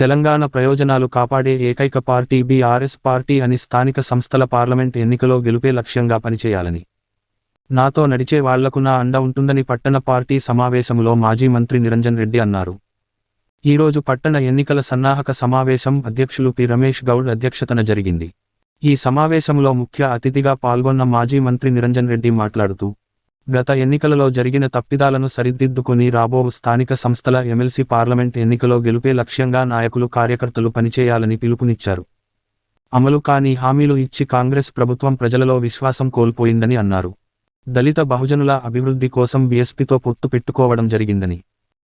తెలంగాణ ప్రయోజనాలు కాపాడే ఏకైక పార్టీ బీఆర్ఎస్ పార్టీ అని స్థానిక సంస్థల పార్లమెంట్ ఎన్నికలో గెలుపే లక్ష్యంగా పనిచేయాలని. నాతో నడిచే వాళ్ళకు నా అండ ఉంటుందని పట్టణ పార్టీ సమావేశంలో మాజీ మంత్రి నిరంజన్ రెడ్డి అన్నారు. ఈరోజు పట్టణ ఎన్నికల సన్నాహక సమావేశం అధ్యక్షులు పి. రమేష్ గౌడ్ అధ్యక్షతన జరిగింది. ఈ సమావేశంలో ముఖ్య అతిథిగా పాల్గొన్న మాజీ మంత్రి నిరంజన్ రెడ్డి మాట్లాడుతూ గత ఎన్నికలలో జరిగిన తప్పిదాలను సరిదిద్దుకుని రాబో స్థానిక సంస్థల ఎమ్మెల్సీ పార్లమెంట్ ఎన్నికలో గెలుపే లక్ష్యంగా నాయకులు కార్యకర్తలు పనిచేయాలని పిలుపునిచ్చారు. అమలు కాని హామీలు ఇచ్చి కాంగ్రెస్ ప్రభుత్వం ప్రజలలో విశ్వాసం కోల్పోయిందని అన్నారు. దళిత బహుజనుల అభివృద్ధి కోసం బీఎస్పీతో పొత్తు పెట్టుకోవడం జరిగిందని.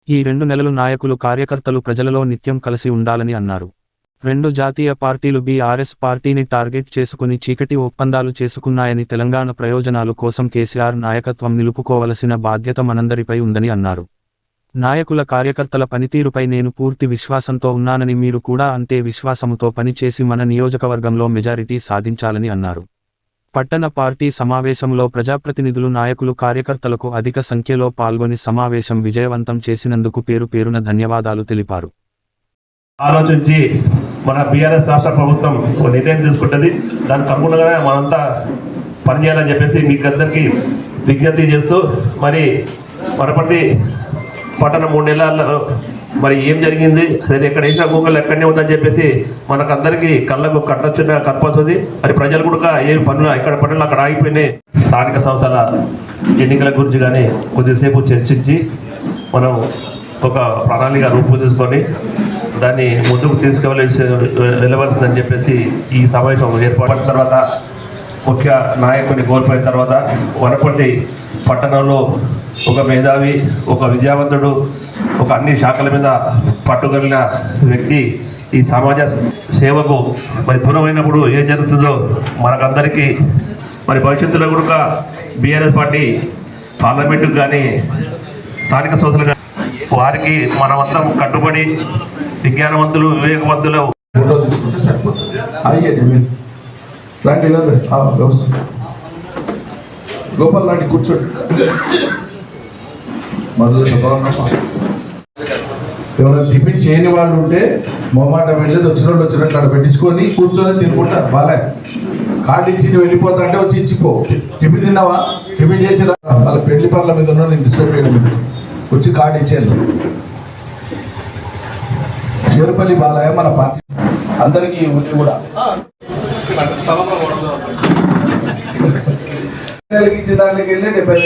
ఈ రెండు నెలలు నాయకులు కార్యకర్తలు ప్రజలలో నిత్యం కలిసి ఉండాలని అన్నారు. రెండు జాతీయ పార్టీలు బీఆర్ఎస్ పార్టీని టార్గెట్ చేసుకుని చీకటి ఒప్పందాలు చేసుకున్నాయని తెలంగాణ ప్రయోజనాలు కోసం కేసీఆర్ నాయకత్వం నిలుపుకోవలసిన బాధ్యత మనందరిపై ఉందని అన్నారు. నాయకుల కార్యకర్తల పనితీరుపై నేను పూర్తి విశ్వాసంతో ఉన్నానని మీరు కూడా అంతే విశ్వాసముతో పనిచేసి మన నియోజకవర్గంలో మెజారిటీ సాధించాలని అన్నారు. పట్టణ పార్టీ సమావేశంలో ప్రజాప్రతినిధులు నాయకులు కార్యకర్తలకు అధిక సంఖ్యలో పాల్గొని సమావేశం విజయవంతం చేసినందుకు పేరు పేరున ధన్యవాదాలు తెలిపారు. ఆలోచించి మన బీఆర్ఎస్ రాష్ట్ర ప్రభుత్వం ఒక నిర్ణయం తీసుకుంటుంది. దానికి అనుగుణంగానే మనంతా పనిచేయాలని చెప్పేసి మీకు అందరికీ విజ్ఞప్తి చేస్తూ మరి మరపటి పట్టణ మూడు నెలల్లో మరి ఏం జరిగింది? సరే ఎక్కడ వేసిన గూగుల్ ఎక్కడనే ఉందని చెప్పేసి మనకు అందరికీ కళ్ళకు కట్టొచ్చిన కనపడుతుంది మరి ప్రజలు కూడా ఏం పనులు ఎక్కడ పనులు అక్కడ ఆగిపోయినాయి. స్థానిక సంస్థల ఎన్నికల గురించి కానీ కొద్దిసేపు చర్చించి మనం ఒక ప్రణాళిక రూపొందించుకొని దాన్ని ముందుకు తీసుకువెళ్ళి వెళ్ళవలసిందని చెప్పేసి ఈ సమావేశం ఏర్పడిన తర్వాత ముఖ్య నాయకుని కోల్పోయిన తర్వాత వనపర్తి పట్టణంలో ఒక మేధావి ఒక విద్యావంతుడు ఒక అన్ని శాఖల మీద పట్టుగలిగిన వ్యక్తి ఈ సమాజ సేవకు మరి దూరమైనప్పుడు ఏం జరుగుతుందో మనకందరికీ మరి భవిష్యత్తులో కూడా బీఆర్ఎస్ పార్టీ పార్లమెంటుకు కానీ స్థానిక సోదరులు కానీ వారికి మనమంతా కట్టుబడి విజ్ఞానవంతులు వివేకవంతులు. ఫోటో తీసుకుంటే సరిపోతుంది. అయ్యండి మీరు రండి వ్యవస్థ. గోపాల్ లాంటి కూర్చోండి. మొదలు ఎవరైనా టిఫిన్ చేయని వాళ్ళు ఉంటే మొహమాట వెళ్ళేది వచ్చిన వాళ్ళు వచ్చినట్లు అక్కడ పెట్టించుకొని కూర్చొని తినుకుంటారు. బాలే. కార్డు ఇచ్చి నువ్వు వెళ్ళిపోతా అంటే వచ్చి ఇచ్చిపో. టిఫిన్ తిన్నావా? టిఫిన్ చేసి రా. వాళ్ళ పెళ్ళి పనుల మీద ఉన్నా నేను డిస్టర్బ్ చేయడం వచ్చి కార్డు ఇచ్చాను షేర్పల్లి బాలయ్య మన పార్టీ. అందరికీ ఉంది కూడా. దాంట్లోకి వెళ్ళి డెబ్బై